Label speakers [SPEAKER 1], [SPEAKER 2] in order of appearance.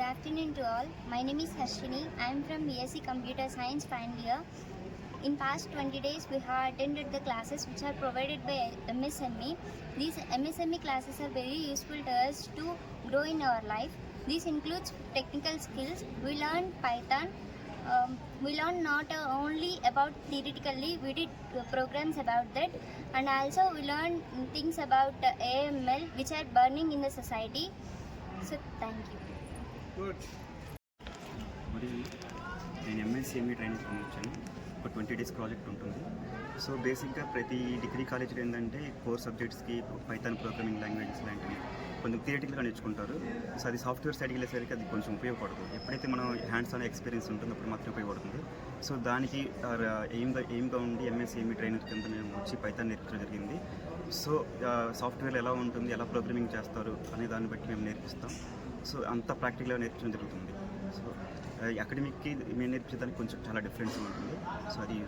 [SPEAKER 1] afternoon to all. My name is Harshini. I am from BSc Computer Science final year. In past 20 days, we have attended the classes which are provided by MSME. These MSME classes are very useful to us to grow in our life. This includes technical skills. We learn Python. Um, we learn not only about theoretically, we did programs about that, and also we learn things about AML which are burning in the society. So, thank you.
[SPEAKER 2] మరి నేను ఎంఎస్సీఎంఈ training వచ్చాను. ఒక twenty days project ఉంటుంది. So బేసిక్గా ప్రతి degree కాలేజ్లో ఏంటంటే core సబ్జెక్ట్స్కి పైథాన్ ప్రోగ్రామింగ్ లాంగ్వేజెస్ లాంటివి కొంచెం థియేటిక్గా నేర్చుకుంటారు. సో అది సాఫ్ట్వేర్ సైడ్కి వెళ్ళేసరికి అది కొంచెం ఉపయోగపడదు. ఎప్పుడైతే మనం హ్యాండ్స్ ఆన్ ఎక్స్పీరియన్స్ ఉంటుందో అప్పుడు మాత్రం ఉపయోగపడుతుంది. సో దానికి ఎయిమ్గా ఎయిమ్గా ఉండి ఎంఎస్సీఎంఈ ట్రైనర్ కింద మేము వచ్చి పైతాన్ నేర్పించడం జరిగింది. సో సాఫ్ట్వేర్ ఎలా ఉంటుంది ఎలా ప్రోగ్రామింగ్ చేస్తారు అనే దాన్ని బట్టి మేము నేర్పిస్తాం. సో అంత ప్రాక్టికల్గా నేర్పించడం జరుగుతుంది. సో అకాడమిక్కి మేము నేర్పించడానికి కొంచెం చాలా డిఫరెన్స్ ఉంటుంది. సో అది